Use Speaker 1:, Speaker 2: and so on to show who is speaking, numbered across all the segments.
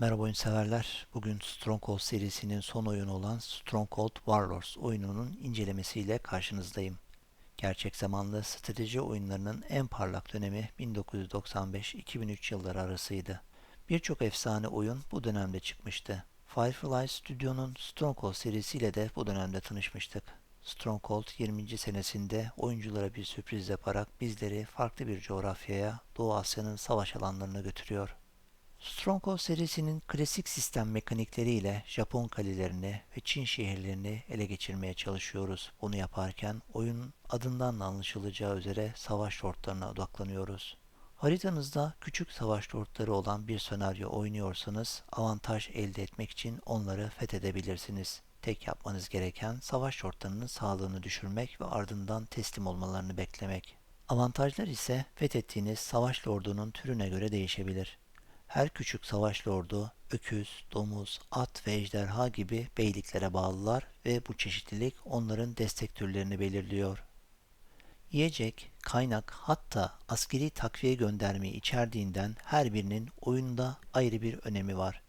Speaker 1: Merhaba oyun severler. Bugün Stronghold serisinin son oyunu olan Stronghold Warlords oyununun incelemesiyle karşınızdayım. Gerçek zamanlı strateji oyunlarının en parlak dönemi 1995-2003 yılları arasıydı. Birçok efsane oyun bu dönemde çıkmıştı. Firefly Studio'nun Stronghold serisiyle de bu dönemde tanışmıştık. Stronghold 20. senesinde oyunculara bir sürpriz yaparak bizleri farklı bir coğrafyaya, Doğu Asya'nın savaş alanlarına götürüyor. Stronghold serisinin klasik sistem mekanikleriyle Japon kalelerini ve Çin şehirlerini ele geçirmeye çalışıyoruz. Bunu yaparken oyunun adından da anlaşılacağı üzere savaş lordlarına odaklanıyoruz. Haritanızda küçük savaş lordları olan bir senaryo oynuyorsanız avantaj elde etmek için onları fethedebilirsiniz. Tek yapmanız gereken savaş lordlarının sağlığını düşürmek ve ardından teslim olmalarını beklemek. Avantajlar ise fethettiğiniz savaş lordunun türüne göre değişebilir. Her küçük savaş lordu öküz, domuz, at ve ejderha gibi beyliklere bağlılar ve bu çeşitlilik onların destek türlerini belirliyor. Yiyecek, kaynak hatta askeri takviye göndermeyi içerdiğinden her birinin oyunda ayrı bir önemi var.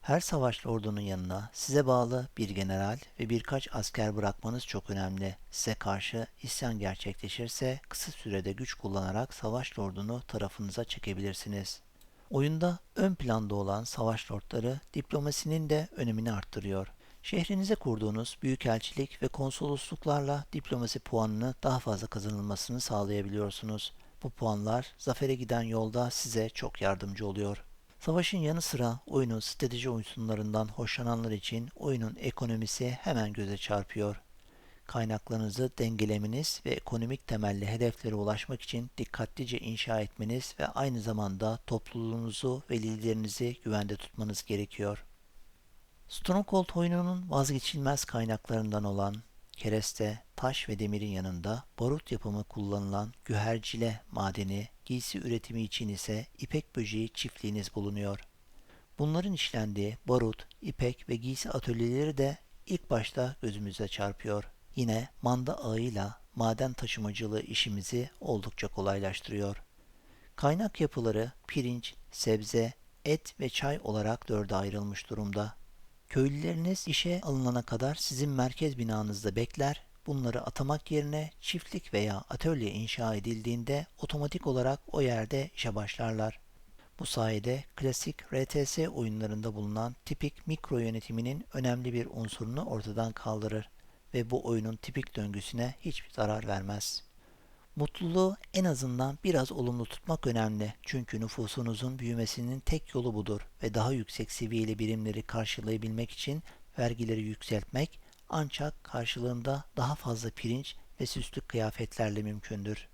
Speaker 1: Her savaş lordunun yanına size bağlı bir general ve birkaç asker bırakmanız çok önemli. Size karşı isyan gerçekleşirse kısa sürede güç kullanarak savaş lordunu tarafınıza çekebilirsiniz. Oyunda ön planda olan savaş lordları diplomasinin de önemini arttırıyor. Şehrinize kurduğunuz büyükelçilik ve konsolosluklarla diplomasi puanını daha fazla kazanılmasını sağlayabiliyorsunuz. Bu puanlar zafere giden yolda size çok yardımcı oluyor. Savaşın yanı sıra oyunun strateji unsurlarından hoşlananlar için oyunun ekonomisi hemen göze çarpıyor. Kaynaklarınızı dengelemeniz ve ekonomik temelli hedeflere ulaşmak için dikkatlice inşa etmeniz ve aynı zamanda topluluğunuzu ve liderinizi güvende tutmanız gerekiyor. Stronghold oyununun vazgeçilmez kaynaklarından olan kereste, taş ve demirin yanında barut yapımı kullanılan gühercile madeni, giysi üretimi için ise ipek böceği çiftliğiniz bulunuyor. Bunların işlendiği barut, ipek ve giysi atölyeleri de ilk başta gözümüze çarpıyor. Yine manda ağıyla maden taşımacılığı işimizi oldukça kolaylaştırıyor. Kaynak yapıları pirinç, sebze, et ve çay olarak dörde ayrılmış durumda. Köylüleriniz işe alınana kadar sizin merkez binanızda bekler, bunları atamak yerine çiftlik veya atölye inşa edildiğinde otomatik olarak o yerde işe başlarlar. Bu sayede klasik RTS oyunlarında bulunan tipik mikro yönetiminin önemli bir unsurunu ortadan kaldırır ve bu oyunun tipik döngüsüne hiçbir zarar vermez. Mutluluğu en azından biraz olumlu tutmak önemli. Çünkü nüfusunuzun büyümesinin tek yolu budur ve daha yüksek seviyeli birimleri karşılayabilmek için vergileri yükseltmek ancak karşılığında daha fazla pirinç ve süslü kıyafetlerle mümkündür.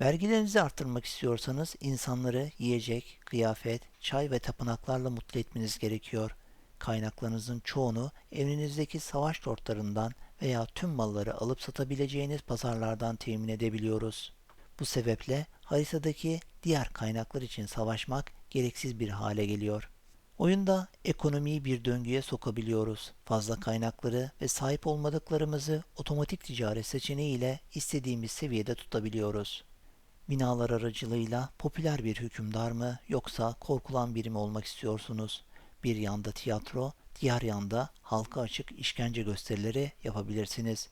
Speaker 1: Vergilerinizi arttırmak istiyorsanız insanları yiyecek, kıyafet, çay ve tapınaklarla mutlu etmeniz gerekiyor. Kaynaklarınızın çoğunu evinizdeki savaş lordlarından veya tüm malları alıp satabileceğiniz pazarlardan temin edebiliyoruz. Bu sebeple haritadaki diğer kaynaklar için savaşmak gereksiz bir hale geliyor. Oyunda ekonomiyi bir döngüye sokabiliyoruz. Fazla kaynakları ve sahip olmadıklarımızı otomatik ticaret seçeneğiyle istediğimiz seviyede tutabiliyoruz. Binalar aracılığıyla popüler bir hükümdar mı yoksa korkulan biri mi olmak istiyorsunuz? Bir yanda tiyatro, diğer yanda halka açık işkence gösterileri yapabilirsiniz.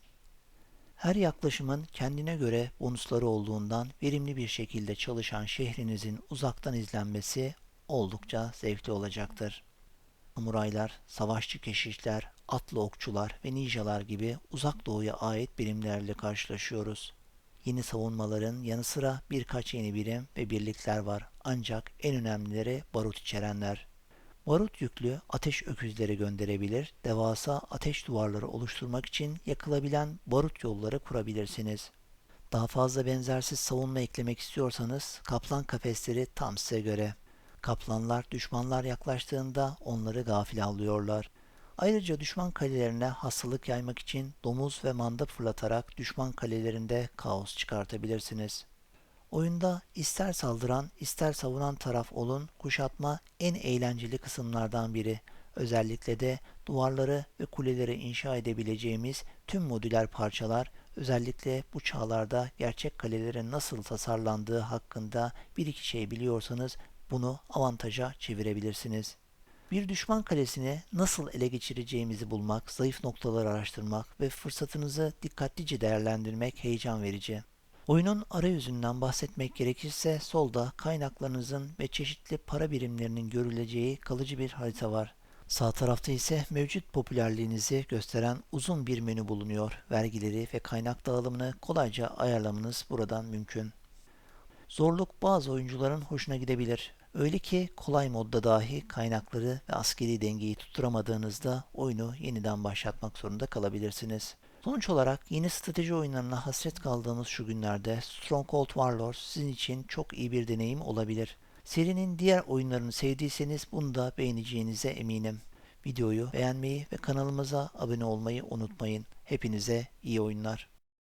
Speaker 1: Her yaklaşımın kendine göre bonusları olduğundan verimli bir şekilde çalışan şehrinizin uzaktan izlenmesi oldukça zevkli olacaktır. Samuraylar, savaşçı keşişler, atlı okçular ve ninjalar gibi uzak doğuya ait birimlerle karşılaşıyoruz. Yeni savunmaların yanı sıra birkaç yeni birim ve birlikler var ancak en önemlileri barut içerenler. Barut yüklü ateş öküzleri gönderebilir, devasa ateş duvarları oluşturmak için yakılabilen barut yolları kurabilirsiniz. Daha fazla benzersiz savunma eklemek istiyorsanız kaplan kafesleri tam size göre. Kaplanlar düşmanlar yaklaştığında onları gafil avlıyorlar. Ayrıca düşman kalelerine hastalık yaymak için domuz ve manda fırlatarak düşman kalelerinde kaos çıkartabilirsiniz. Oyunda ister saldıran ister savunan taraf olun kuşatma en eğlenceli kısımlardan biri. Özellikle de duvarları ve kuleleri inşa edebileceğimiz tüm modüler parçalar özellikle bu çağlarda gerçek kalelerin nasıl tasarlandığı hakkında bir iki şey biliyorsanız bunu avantaja çevirebilirsiniz. Bir düşman kalesini nasıl ele geçireceğimizi bulmak, zayıf noktaları araştırmak ve fırsatınızı dikkatlice değerlendirmek heyecan verici. Oyunun arayüzünden bahsetmek gerekirse solda kaynaklarınızın ve çeşitli para birimlerinin görüleceği kalıcı bir harita var. Sağ tarafta ise mevcut popülerliğinizi gösteren uzun bir menü bulunuyor. Vergileri ve kaynak dağılımını kolayca ayarlamanız buradan mümkün. Zorluk bazı oyuncuların hoşuna gidebilir. Öyle ki kolay modda dahi kaynakları ve askeri dengeyi tutturamadığınızda oyunu yeniden başlatmak zorunda kalabilirsiniz. Sonuç olarak yeni strateji oyunlarına hasret kaldığımız şu günlerde Stronghold Warlords sizin için çok iyi bir deneyim olabilir. Serinin diğer oyunlarını sevdiyseniz bunu da beğeneceğinize eminim. Videoyu beğenmeyi ve kanalımıza abone olmayı unutmayın. Hepinize iyi oyunlar.